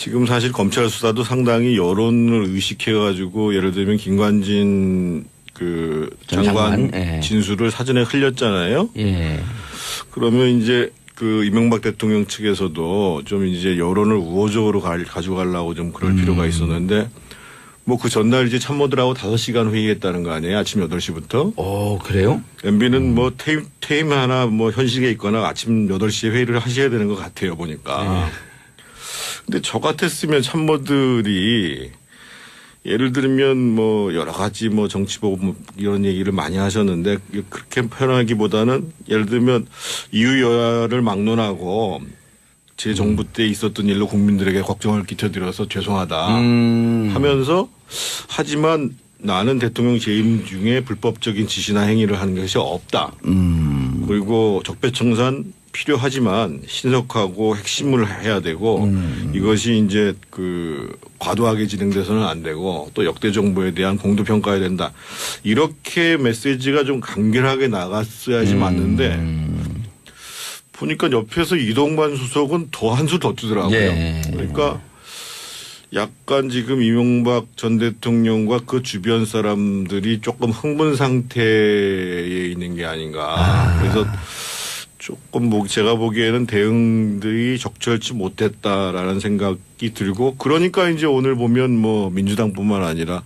지금 사실 검찰 수사도 상당히 여론을 의식해가지고 예를 들면 김관진 그전 장관 장관, 예. 진술을 사전에 흘렸잖아요. 예. 그러면 이제 그 이명박 대통령 측에서도 좀 이제 여론을 우호적으로 가, 가져가려고 좀 그럴 필요가 있었는데 뭐 그 전날 이제 참모들하고 5시간 회의했다는 거 아니에요? 아침 8시부터. 어, 그래요? MB는 뭐 퇴임, 퇴임 하나 뭐 현실에 있거나 아침 8시에 회의를 하셔야 되는 것 같아요, 보니까. 근데 저 같았으면 참모들이 예를 들면 뭐 여러 가지 뭐 정치보고 뭐 이런 얘기를 많이 하셨는데 그렇게 표현하기보다는 예를 들면 이유 여야를 막론하고 제 정부 때 있었던 일로 국민들에게 걱정을 끼쳐드려서 죄송하다 음. 하면서 하지만 나는 대통령 재임 중에 불법적인 지시나 행위를 하는 것이 없다. 음. 그리고 적폐청산 필요하지만 신속하고 핵심을 해야 되고 음. 이것이 이제 그 과도하게 진행돼서는 안 되고 또 역대 정부에 대한 공도 평가해야 된다. 이렇게 메시지가 좀 간결하게 나갔어야지 음. 맞는데 보니까 옆에서 이동관 수석은 더 한 수 더 뜨더라고요. 예. 그러니까 약간 지금 이명박 전 대통령과 그 주변 사람들이 조금 흥분 상태에 있는 게 아닌가. 그래서 조금 뭐 제가 보기에는 대응들이 적절치 못했다라는 생각이 들고 그러니까 이제 오늘 보면 뭐 민주당뿐만 아니라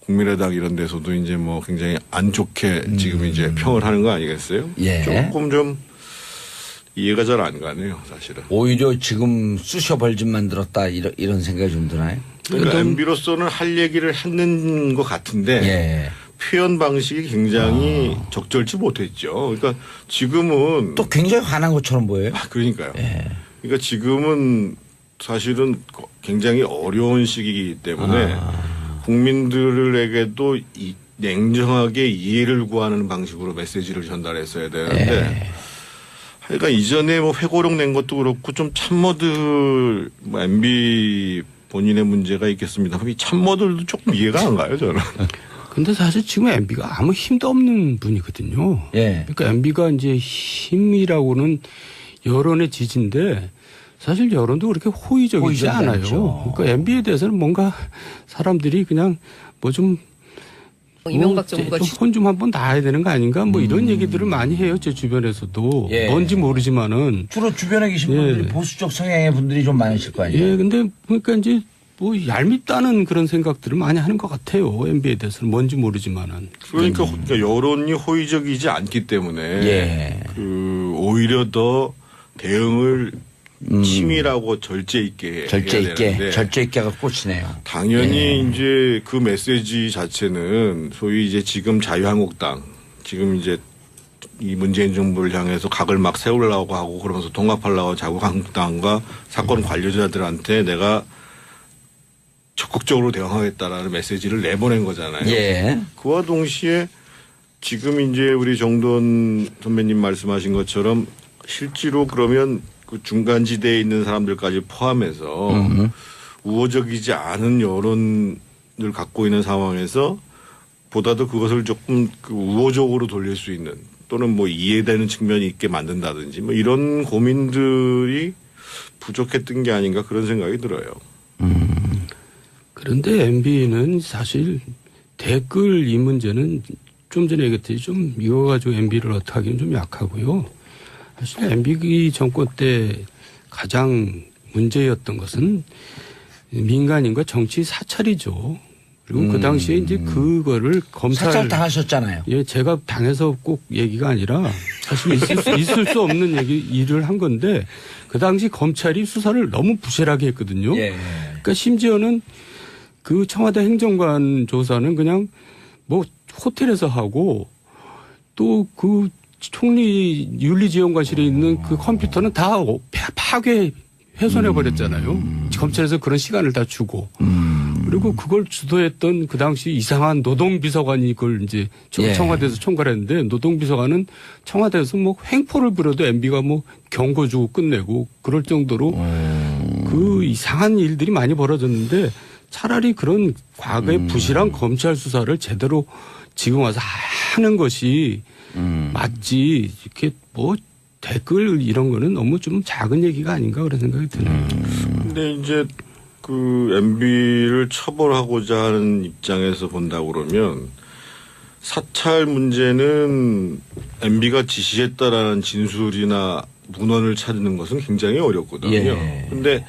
국민의당 이런 데서도 이제 뭐 굉장히 안 좋게 지금 이제 평을 하는 거 아니겠어요? 예. 조금 좀 이해가 잘 안 가네요, 사실은. 오히려 지금 쑤셔 벌집 만들었다 이런, 이런 생각이 좀 드나요? 그러니까 MB로서는 할 얘기를 했는 것 같은데 예. 표현 방식이 굉장히 적절치 못했죠. 그러니까 지금은 또 굉장히 화난 것처럼 보여요. 아, 그러니까요. 예. 그러니까 지금은 사실은 굉장히 어려운 시기이기 때문에 아. 국민들에게도 이 냉정하게 이해를 구하는 방식으로 메시지를 전달했어야 되는데 예. 하여간 이전에 뭐 회고록 낸 것도 그렇고 좀 참모들 뭐 MB 본인의 문제가 있겠습니다. 이 참모들도 조금 이해가 안 가요 저는. 근데 사실 지금 MB가 아무 힘도 없는 분이거든요. 예. 그러니까 MB가 이제 힘이라고는 여론의 지지인데 사실 여론도 그렇게 호의적이지 않아요. 않죠. 그러니까 MB에 대해서는 뭔가 사람들이 그냥 뭐좀 뭐 이명박 정부가 주- 혼좀 한번 놔야 되는 거 아닌가 뭐 이런 얘기들을 많이 해요 제 주변에서도 예. 뭔지 모르지만은 주로 주변에 계신 분들이 예. 보수적 성향의 분들이 좀 많으실 거 아니에요? 예 근데 그러니까 이제 뭐 얄밉다는 그런 생각들을 많이 하는 것 같아요 MB에 대해서는 뭔지 모르지만은 그러니까, 그러니까 여론이 호의적이지 않기 때문에 예. 그 오히려 더 대응을 치밀하고 절제 있게 음. 절제 있게, 절제 있게가 꽂히네요. 당연히 예. 이제 그 메시지 자체는 소위 이제 지금 자유한국당 지금 이제 이 문재인 정부를 향해서 각을 막 세우려고 하고 그러면서 통합하려고 자유한국당과 사건 관련자들한테 내가 적극적으로 대응하겠다라는 메시지를 내보낸 거잖아요. 예. 그와 동시에 지금 이제 우리 정돈 선배님 말씀하신 것처럼 실제로 그러면 그 중간지대에 있는 사람들까지 포함해서 우호적이지 않은 여론을 갖고 있는 상황에서 보다도 그것을 조금 그 우호적으로 돌릴 수 있는 또는 뭐 이해되는 측면이 있게 만든다든지 뭐 이런 고민들이 부족했던 게 아닌가 그런 생각이 들어요. 그런데 MB는 사실 댓글 이 문제는 좀 전에 얘기했듯이 좀 이거 가지고 MB를 어떻게 하기는 좀 약하고요. 사실 MB 정권 때 가장 문제였던 것은 민간인과 정치 사찰이죠. 그리고 그 당시에 이제 그거를 검찰 사찰 당하셨잖아요. 예, 제가 당해서 꼭 얘기가 아니라 사실 있을 수, 있을 수 없는 얘기 일을 한 건데 그 당시 검찰이 수사를 너무 부실하게 했거든요. 예. 그러니까 심지어는 그 청와대 행정관 조사는 그냥 뭐 호텔에서 하고 또 그 총리 윤리지원관실에 있는 그 컴퓨터는 다 파- 파괴 훼손해 버렸잖아요. 검찰에서 그런 시간을 다 주고 그리고 그걸 주도했던 그 당시 이상한 노동비서관이 그걸 이제 청- 예. 청와대에서 총괄했는데 노동비서관은 청와대에서 뭐 횡포를 부려도 MB가 뭐 경고 주고 끝내고 그럴 정도로 그 이상한 일들이 많이 벌어졌는데 차라리 그런 과거의 부실한 검찰 수사를 제대로 지금 와서 하는 것이 맞지 이렇게 뭐 댓글 이런 거는 너무 좀 작은 얘기가 아닌가 그런 생각이 드네요. 근데 이제 그 MB를 처벌하고자 하는 입장에서 본다 그러면 사찰 문제는 MB가 지시했다라는 진술이나 문헌을 찾는 것은 굉장히 어렵거든요. 예. 근데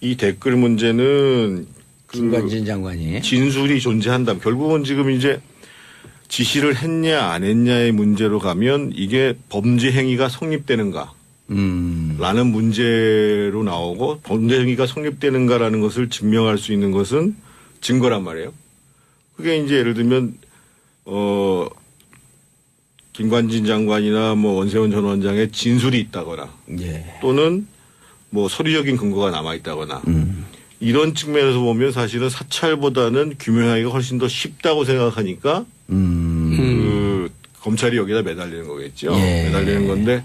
이 댓글 문제는 그 김관진 장관이 진술이 존재한다면 결국은 지금 이제 지시를 했냐 안 했냐의 문제로 가면 이게 범죄 행위가 성립되는가 음. 라는 문제로 나오고 범죄 행위가 성립되는가라는 것을 증명할 수 있는 것은 증거란 말이에요. 그게 이제 예를 들면 어 김관진 장관이나 뭐 원세훈 전 원장의 진술이 있다거나 예. 또는 뭐 서류적인 근거가 남아 있다거나 음. 이런 측면에서 보면 사실은 사찰보다는 규명하기가 훨씬 더 쉽다고 생각하니까 음. 그 검찰이 여기다 매달리는 거겠죠. 예. 매달리는 건데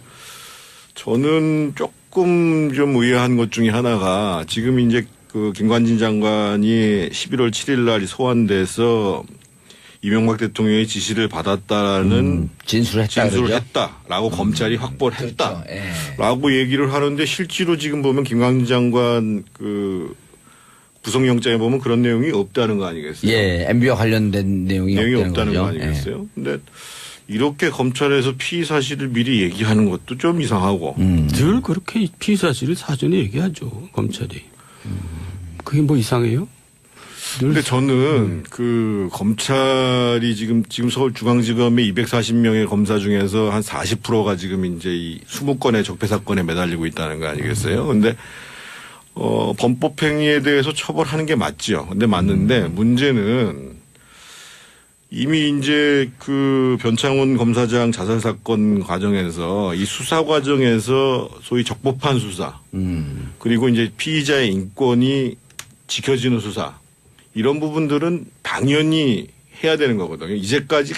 저는 조금 좀 의아한 것 중에 하나가 지금 이제 그 김관진 장관이 11월 7일 날 소환돼서 이명박 대통령의 지시를 받았다는 음. 진술했다 진술을 그러죠? 했다라고 검찰이 확보를 했다. 그렇죠. 예. 라고 얘기를 하는데 실제로 지금 보면 김광진 장관 그 구속영장에 보면 그런 내용이 없다는 거 아니겠어요? 예, MB와 관련된 내용이, 내용이 없다는, 없다는. 거 아니겠어요? 근데 이렇게 검찰에서 피의 사실을 미리 얘기하는 것도 좀 이상하고 예. 음. 늘 그렇게 피의 사실을 사전에 얘기하죠 검찰이. 그게 뭐 이상해요? 늘 근데 저는 그 검찰이 지금 지금 서울중앙지검의 240명의 검사 중에서 한 40%가 지금 이제 이 20건의 적폐 사건에 매달리고 있다는 거 아니겠어요? 근데 어 범법 행위에 대해서 처벌하는 게 맞지요. 근데 맞는데 문제는 이미 이제 그 변창훈 검사장 자살 사건 과정에서 이 수사 과정에서 소위 적법한 수사 음. 그리고 이제 피의자의 인권이 지켜지는 수사 이런 부분들은 당연히 해야 되는 거거든요. 이제까지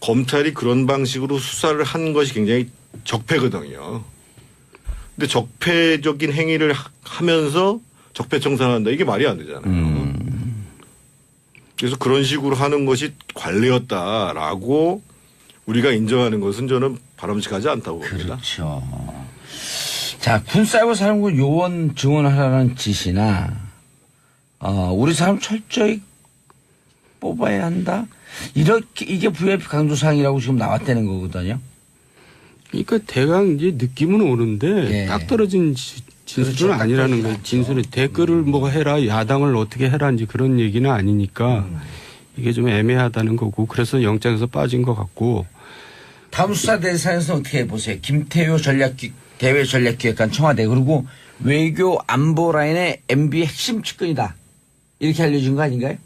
검찰이 그런 방식으로 수사를 한 것이 굉장히 적폐거든요. 근데 적폐적인 행위를 하- 하면서 적폐 청산한다 이게 말이 안 되잖아요. 음. 그래서 그런 식으로 하는 것이 관례였다라고 우리가 인정하는 것은 저는 바람직하지 않다고 봅니다. 그렇죠. 자, 군사이버 사령부 요원 증원하라는 지시나, 어, 우리 사람 철저히 뽑아야 한다? 이렇게, 이게 VIP 강조사항이라고 지금 나왔다는 거거든요. 그러니까 대강 이제 느낌은 오는데 예. 딱 떨어진 지- 진술은 그렇죠. 딱 아니라는 거예요. 진술이 댓글을 뭐 해라 야당을 어떻게 해라 이제 그런 얘기는 아니니까 음. 이게 좀 애매하다는 거고 그래서 영장에서 빠진 것 같고 다음 수사 대상에서 어떻게 보세요? 김태효 전략 대외 전략기획관 청와대 그리고 외교 안보 라인의 MB 핵심 측근이다. 이렇게 알려진 거 아닌가요?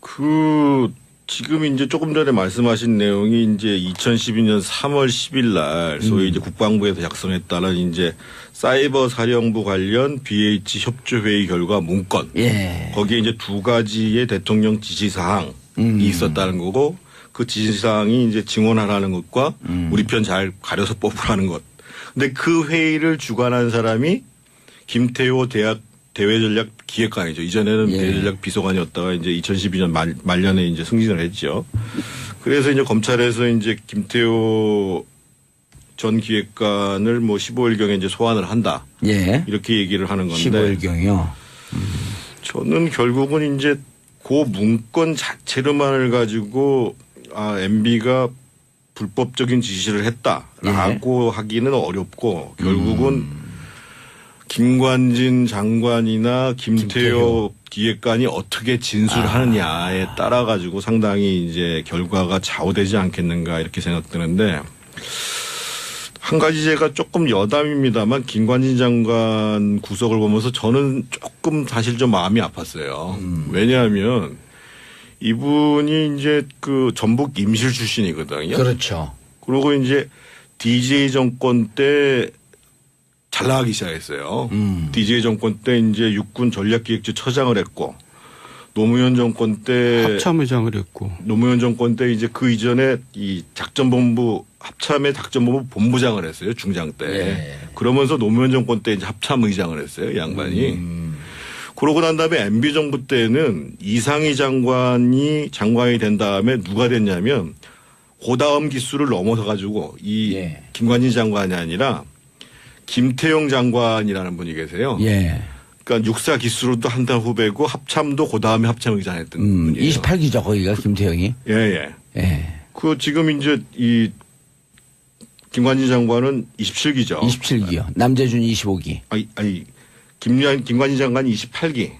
그 지금 이제 조금 전에 말씀하신 내용이 이제 2012년 3월 10일 날 소위 이제 국방부에서 작성했다는 이제 사이버 사령부 관련 BH 협조 회의 결과 문건. 예. 거기에 이제 두 가지의 대통령 지시 사항이 음. 있었다는 거고 그 지시 사항이 이제 증언하라는 것과 음. 우리 편 잘 가려서 뽑으라는 것. 근데 그 회의를 주관한 사람이 김태호 대학 대외 전략 기획관이죠. 이전에는 예. 대외 전략 비서관이었다가 이제 2012년 말, 말년에 이제 승진을 했죠. 그래서 이제 검찰에서 이제 김태호 전 기획관을 뭐 15일경에 이제 소환을 한다. 예. 이렇게 얘기를 하는 건데. 15일경이요. 저는 결국은 이제 그 문건 자체로만을 가지고 아 MB가 불법적인 지시를 했다라고 예. 하기는 어렵고 결국은 음. 김관진 장관이나 김태호, 김태효. 기획관이 어떻게 진술하느냐에 따라 가지고 상당히 이제 결과가 좌우되지 않겠는가 이렇게 생각드는데 한 가지 제가 조금 여담입니다만 김관진 장관 구속을 보면서 저는 조금 사실 좀 마음이 아팠어요. 왜냐하면 이분이 이제 그 전북 임실 출신이거든요. 그렇죠. 그리고 이제 DJ 정권 때 잘 나가기 시작했어요. 음. DJ 정권 때 이제 육군 전략기획처 처장을 했고 노무현 정권 때 합참의장을 했고 노무현 정권 때 이제 그 이전에 이 작전본부 합참의 작전본부 본부장을 했어요 중장 때. 예. 그러면서 노무현 정권 때 이제 합참의장을 했어요 이 양반이. 음. 그러고 난 다음에 MB 정부 때는 이상희 장관이 장관이 된 다음에 누가 됐냐면 그 다음 기수를 넘어서 가지고 이 예. 김관진 장관이 아니라 김태용 장관이라는 분이 계세요. 예. 그러니까 육사 기수로도 한 달 후배고 합참도 그 다음에 합참 의장 했던 음, 분이에요. 28기죠, 거기가, 김태형이. 예, 예. 예. 그 지금 이제 이 김관진 장관은 27기죠. 27기요. 남재준 25기. 아니, 아니 김관 김관진 장관이 28기.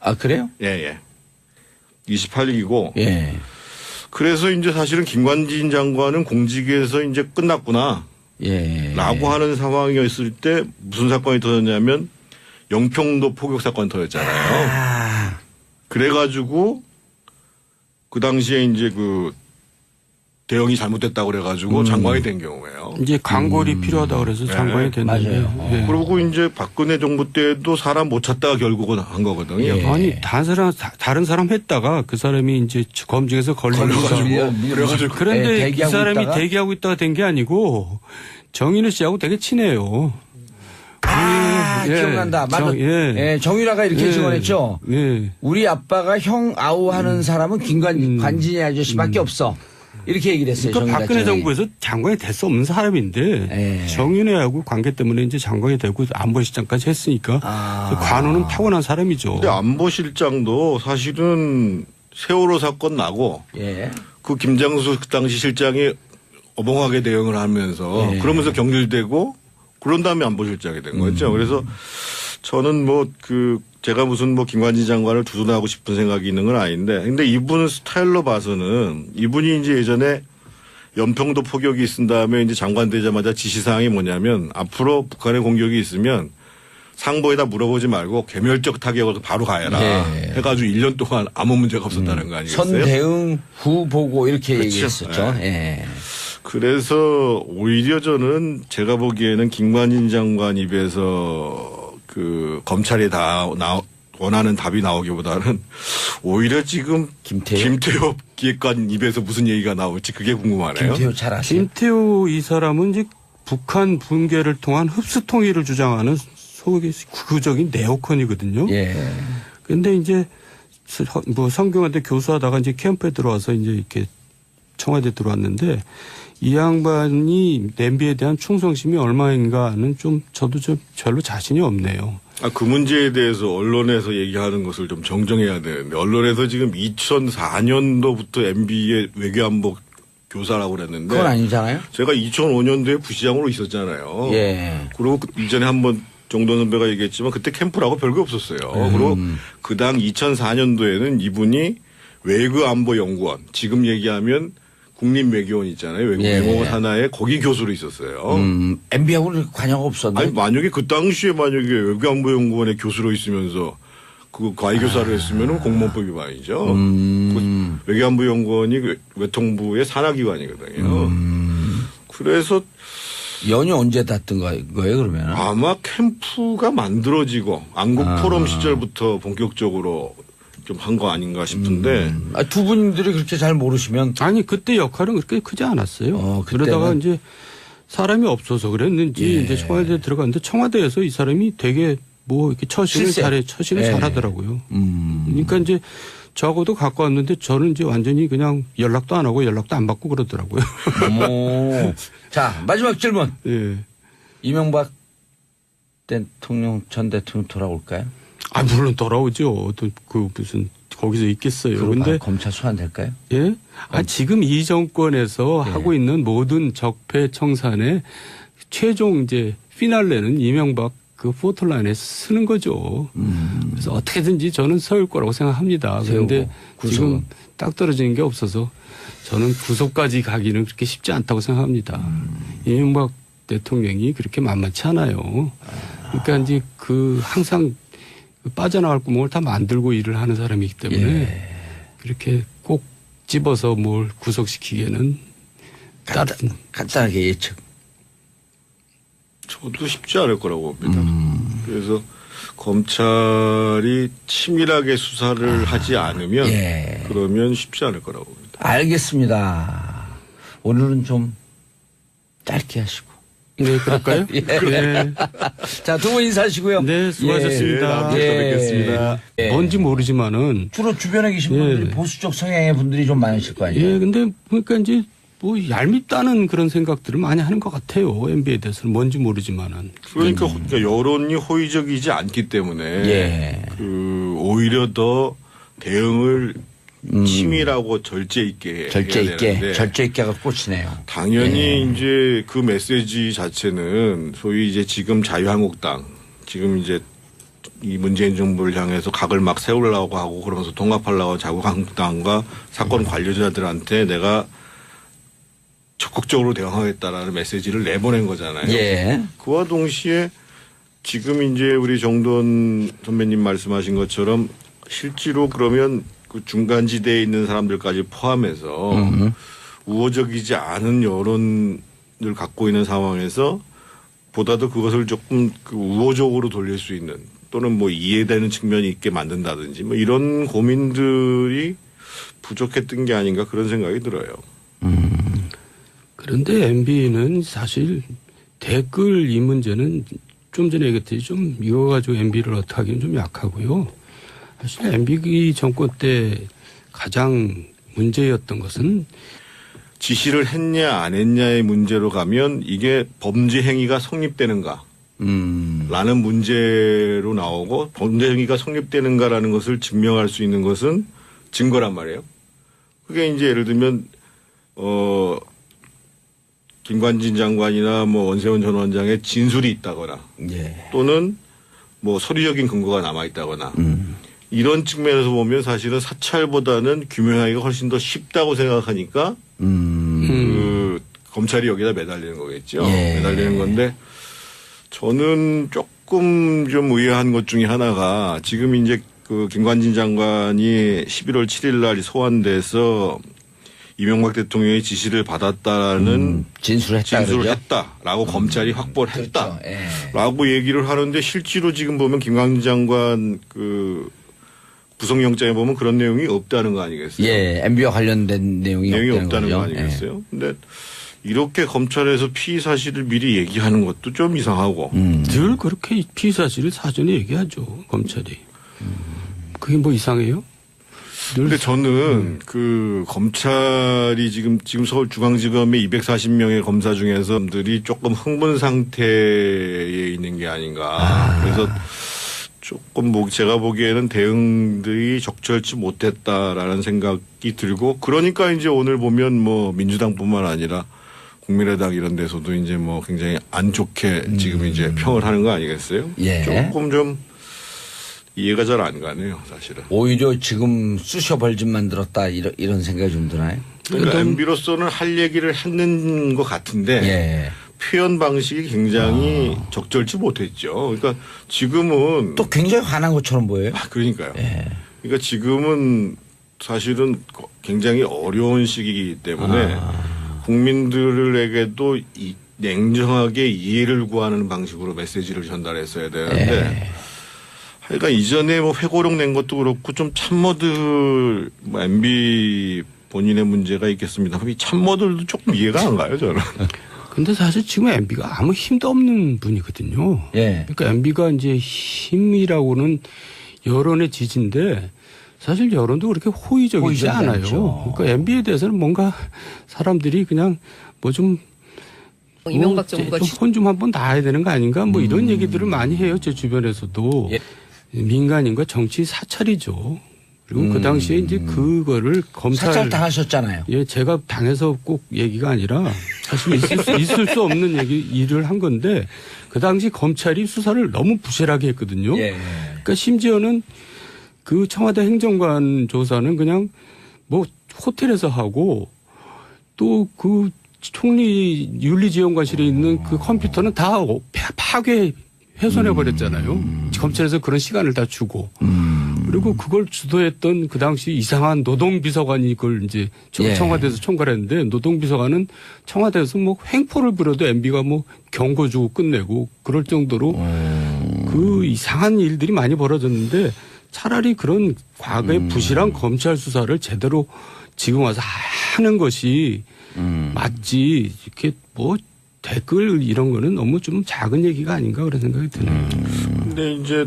아, 그래요? 예, 예. 28기고 예. 그래서 이제 사실은 김관진 장관은 공직에서 이제 끝났구나. 예. 라고 하는 상황이었을 때 무슨 사건이 터졌냐면 영평도 포격 사건이 터졌잖아요. 아, 그래가지고 그 당시에 이제 그 대응이 잘못됐다고 그래가지고 음. 장관이 된 경우예요. 이제 강골이 필요하다 그래서 네. 장관이 됐는데요. 맞아요. 예. 그리고 이제 박근혜 정부 때도 사람 못 찾다가 결국은 한 거거든요. 예. 아니 다른 사람 다른 사람 했다가 그 사람이 이제 검증에서 걸려가지고 걸려가지고 그래가지고 그런데 예, 이 대기하고 사람이 있다가? 대기하고 있다가 된 게 아니고 정인우 씨하고 되게 친해요. 아, 예, 기억난다. 맞아. 정- 예. 예. 정유라가 이렇게 예. 증언했죠. 예. 우리 아빠가 형 아우 하는 사람은 김관, 음. 관진이 아저씨밖에 없어. 이렇게 얘기를 했어요. 그러니까 박근혜 장관이. 정부에서 장관이 될 수 없는 사람인데 예. 정윤회하고 관계 때문에 이제 장관이 되고 안보실장까지 했으니까 아. 그 관우는 타고난 사람이죠. 근데 안보실장도 사실은 세월호 사건 나고 예. 그 김장수 그 당시 실장이 어벙하게 대응을 하면서 예. 그러면서 경질되고 그런 다음에 안보실장이 된 거죠. 그래서 저는 뭐 그 제가 무슨 뭐 김관진 장관을 두둔하고 싶은 생각이 있는 건 아닌데 근데 이분 스타일로 봐서는 이분이 이제 예전에 연평도 포격이 있은 다음에 이제 장관 되자마자 지시사항이 뭐냐면 앞으로 북한의 공격이 있으면 상보에다 물어보지 말고 개멸적 타격을 바로 가해라 예. 해가지고 1년 동안 아무 문제가 없었다는 거 아니겠어요? 선 대응 후 보고 이렇게 그렇죠. 얘기했었죠. 예. 그래서 오히려 저는 제가 보기에는 김관진 장관 입에서 그 검찰이 다 나, 원하는 답이 나오기보다는 오히려 지금 김태효? 김태효 기획관 입에서 무슨 얘기가 나올지 그게 궁금하네요. 김태효 잘 아세요? 김태호 이 사람은 이제 북한 붕괴를 통한 흡수 통일을 주장하는 소위 구구적인 네오컨이거든요. 예. 근데 이제 서- 뭐 성경한테 교수하다가 이제 캠프에 들어와서 이제 이렇게 청와대 들어왔는데 이 양반이 냄비에 대한 충성심이 얼마인가는 좀 저도 좀 별로 자신이 없네요. 아, 그 문제에 대해서 언론에서 얘기하는 것을 좀 정정해야 되는데 언론에서 지금 2004년도부터 MB의 외교안보 교사라고 그랬는데 그건 아니잖아요. 제가 2005년도에 부시장으로 있었잖아요. 예. 그리고 그 이전에 한번 정돈 선배가 얘기했지만 그때 캠프라고 별거 없었어요. 그리고 그 당 2004년도에는 이분이 외교안보연구원 지금 얘기하면 국립 외교원 있잖아요. 외국 예. 외무원 하나에 거기 교수로 있었어요. 음, MB하고는 관여가 없었네. 아니 만약에 그 당시에 만약에 외교안보연구원에 교수로 있으면서 그 과외교사를 했으면은 공무원법 위반이죠. 음. 그 외교안보연구원이 그 외통부의 산하기관이거든요. 음. 그래서 연이 언제 닿던 거- 거예요, 그러면? 아마 캠프가 만들어지고 안국 아. 포럼 시절부터 본격적으로 좀 한 거 아닌가 싶은데 아, 두 분들이 그렇게 잘 모르시면 아니 그때 역할은 그렇게 크지 않았어요. 어? 그러다가 이제 사람이 없어서 그랬는지 예. 이제 청와대에 들어갔는데 청와대에서 이 사람이 되게 뭐 이렇게 처신을 실세. 잘해 처신을 예. 잘하더라고요. 음. 그러니까 이제 저하고도 갖고 왔는데 저는 이제 완전히 그냥 연락도 안 하고 연락도 안 받고 그러더라고요. 오. 자, 마지막 질문. 예. 이명박 대통령 전 대통령 돌아올까요? 아 물론 돌아오죠. 또 그 무슨 거기서 있겠어요. 근데 검찰 소환될까요? 예? 아, 지금 이 정권에서 예. 하고 있는 모든 적폐 청산의 최종 이제 피날레는 이명박 그 포털라인에 쓰는 거죠. 그래서 어떻게든지 저는 서울 거라고 생각합니다. 그런데 음. 지금 딱 떨어지는 게 없어서 저는 구속까지 가기는 그렇게 쉽지 않다고 생각합니다. 음. 이명박 대통령이 그렇게 만만치 않아요. 그러니까 이제 그 항상 그 빠져나갈 구멍을 다 만들고 일을 하는 사람이기 때문에 예. 그렇게 꼭 집어서 뭘 구속시키기에는 간단, 간단하게 예측. 저도 쉽지 않을 거라고 봅니다. 음. 그래서 검찰이 치밀하게 수사를 하지 않으면 예. 그러면 쉽지 않을 거라고 봅니다. 알겠습니다. 오늘은 좀 짧게 하시고. 네 그럴까요? 예. 네. 자, 두 분 인사하시고요. 네, 수고하셨습니다. 예, 또 뵙겠습니다. 예. 뭔지 모르지만은 주로 주변에 계신 예. 분들이 보수적 성향의 분들이 좀 많으실 거 아니에요? 예 근데 그러니까 이제 뭐 얄밉다는 그런 생각들을 많이 하는 것 같아요. MB에 대해서는 뭔지 모르지만은. 그러니까, 그러니까 여론이 호의적이지 않기 때문에 예. 그 오히려 더 대응을 치밀하고 절제 있게 음. 절제 있게 절제 있게가 꽂히네요. 당연히 예. 이제 그 메시지 자체는 소위 이제 지금 자유한국당 지금 이제 이 문재인 정부를 향해서 각을 막 세우려고 하고 그러면서 통합하려고 자유한국당과 사건 관련자들한테 내가 적극적으로 대응하겠다라는 메시지를 내보낸 거잖아요. 예. 그와 동시에 지금 이제 우리 정돈 선배님 말씀하신 것처럼 실제로 그러면 그 중간 지대에 있는 사람들까지 포함해서 우호적이지 않은 여론을 갖고 있는 상황에서 보다도 그것을 조금 그 우호적으로 돌릴 수 있는 또는 뭐 이해되는 측면이 있게 만든다든지 뭐 이런 고민들이 부족했던 게 아닌가 그런 생각이 들어요. 그런데 MB는 사실 댓글 이 문제는 좀 전에 얘기했듯이 좀 이거 가지고 MB를 어떻게 하기는 좀 약하고요. 사실 MB 정권 때 가장 문제였던 것은 지시를 했냐 안 했냐의 문제로 가면 이게 범죄 행위가 성립되는가 음. 라는 문제로 나오고 범죄 행위가 성립되는가라는 것을 증명할 수 있는 것은 증거란 말이에요. 그게 이제 예를 들면 어 김관진 장관이나 뭐 원세훈 전 원장의 진술이 있다거나 예. 또는 뭐 서류적인 근거가 남아 있다거나 음. 이런 측면에서 보면 사실은 사찰보다는 규명하기가 훨씬 더 쉽다고 생각하니까 음. 그 검찰이 여기다 매달리는 거겠죠. 예. 매달리는 건데 저는 조금 좀 의아한 것 중에 하나가 지금 이제 그 김관진 장관이 11월 7일 날 소환돼서 이명박 대통령의 지시를 받았다는 음. 진술했다 진술을 그러죠? 했다라고 검찰이 확보를 했다. 그렇죠. 예. 라고 얘기를 하는데 실제로 지금 보면 김광진 장관 그 구속영장에 보면 그런 내용이 없다는 거 아니겠어요? 예, MB와 관련된 내용이, 내용이 없다는, 없다는 거 거죠. 예. 아니겠어요? 근데 이렇게 검찰에서 피의 사실을 미리 얘기하는 것도 좀 이상하고 음. 늘 그렇게 피의 사실을 사전에 얘기하죠. 검찰이. 그게 뭐 이상해요? 늘 근데 저는 그 검찰이 지금 지금 서울중앙지검의 240명의 검사 중에서 들이 조금 흥분 상태에 있는 게 아닌가. 그래서 조금 뭐 제가 보기에는 대응들이 적절치 못했다라는 생각이 들고 그러니까 이제 오늘 보면 뭐 민주당뿐만 아니라 국민의당 이런 데서도 이제 뭐 굉장히 안 좋게 지금 이제 평을 하는 거 아니겠어요? 예. 조금 좀 이해가 잘 안 가네요, 사실은. 오히려 지금 쑤셔 벌집 만들었다 이런, 이런 생각이 좀 드나요? 그러니까 MB로서는 할 얘기를 했는 것 같은데 예. 표현 방식이 굉장히 적절치 못했죠. 그러니까 지금은 또 굉장히 화난 것처럼 보여요. 아, 그러니까요. 예. 그러니까 지금은 사실은 굉장히 어려운 시기이기 때문에 아. 국민들에게도 이 냉정하게 이해를 구하는 방식으로 메시지를 전달했어야 되는데 예. 하여간 이전에 뭐 회고록 낸 것도 그렇고 좀 참모들 뭐 MB 본인의 문제가 있겠습니다. 이 참모들도 조금 이해가 안 가요 저는. 근데 사실 지금 MB가 아무 힘도 없는 분이거든요. 예. 그러니까 MB가 이제 힘이라고는 여론의 지지인데 사실 여론도 그렇게 호의적이지 호의적이지 않아요. 않죠. 그러니까 MB에 대해서는 뭔가 사람들이 그냥 뭐좀 뭐 이명박 정부가 지- 혼좀 한번 놔야 되는 거 아닌가 뭐 이런 얘기들을 많이 해요 제 주변에서도 예. 민간인과 정치 사찰이죠. 그리고 그 당시에 이제 그거를 검찰 사찰 당하셨잖아요. 예, 제가 당해서 꼭 얘기가 아니라 사실 있을 수, 있을 수 없는 얘기, 일을 한 건데 그 당시 검찰이 수사를 너무 부실하게 했거든요. 예. 그러니까 심지어는 그 청와대 행정관 조사는 그냥 뭐 호텔에서 하고 또 그 총리 윤리지원관실에 있는 그 컴퓨터는 다 파- 파괴 훼손해 버렸잖아요. 검찰에서 그런 시간을 다 주고 그리고 그걸 주도했던 그 당시 이상한 노동비서관이 그걸 이제 청- 예. 청와대에서 총괄했는데 노동비서관은 청와대에서 뭐 횡포를 부려도 MB가 뭐 경고 주고 끝내고 그럴 정도로 그 이상한 일들이 많이 벌어졌는데 차라리 그런 과거의 부실한 검찰 수사를 제대로 지금 와서 하는 것이 맞지. 이렇게 뭐 댓글 이런 거는 너무 좀 작은 얘기가 아닌가 그런 생각이 드네요. 근데 이제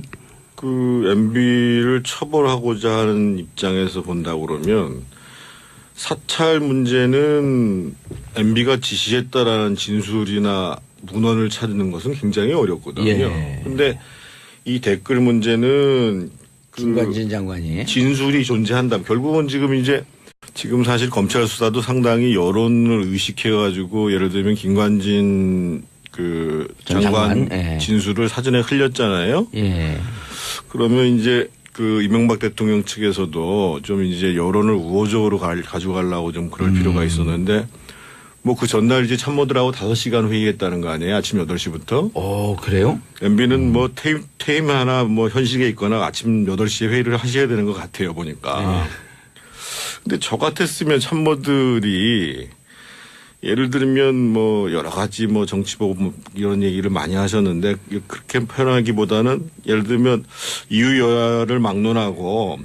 그 MB를 처벌하고자 하는 입장에서 본다고 그러면 사찰 문제는 MB가 지시했다라는 진술이나 문헌을 찾는 것은 굉장히 어렵거든요. 예. 근데 이 댓글 문제는 그 김관진 장관이 진술이 존재한다. 결국은 지금 이제 지금 사실 검찰 수사도 상당히 여론을 의식해 가지고 예를 들면 김관진 그전 장관 장관, 예. 진술을 사전에 흘렸잖아요. 예. 그러면 이제 그 이명박 대통령 측에서도 좀 이제 여론을 우호적으로 가, 가져가려고 좀 그럴 필요가 있었는데 뭐 그 전날 이제 참모들하고 5시간 회의했다는 거 아니에요. 아침 8시부터. 어 그래요? MB는 뭐 퇴임, 퇴임 하나 뭐 현직에 있거나 아침 8시에 회의를 하셔야 되는 것 같아요. 보니까. 근데 저 같았으면 참모들이 예를 들면 뭐 여러 가지 뭐 정치 보고 뭐 이런 얘기를 많이 하셨는데 그렇게 표현하기보다는 예를 들면 이유 여야를 막론하고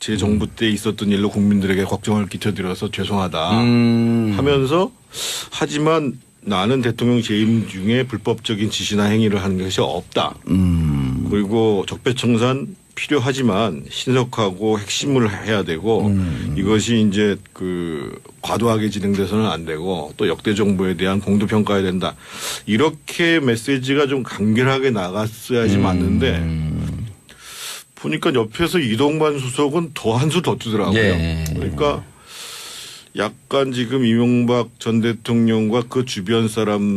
제 정부 때 있었던 일로 국민들에게 걱정을 끼쳐드려서 죄송하다 음. 하면서 하지만 나는 대통령 재임 중에 불법적인 지시나 행위를 하는 것이 없다. 음. 그리고 적폐청산 필요하지만 신속하고 핵심을 해야 되고 음. 이것이 이제 그 과도하게 진행돼서는 안 되고 또 역대 정부에 대한 공도 평가해야 된다. 이렇게 메시지가 좀 간결하게 나갔어야지 음. 맞는데 보니까 옆에서 이동관 수석은 더 한 수 더 뜨더라고요. 예. 그러니까 약간 지금 이명박 전 대통령과 그 주변 사람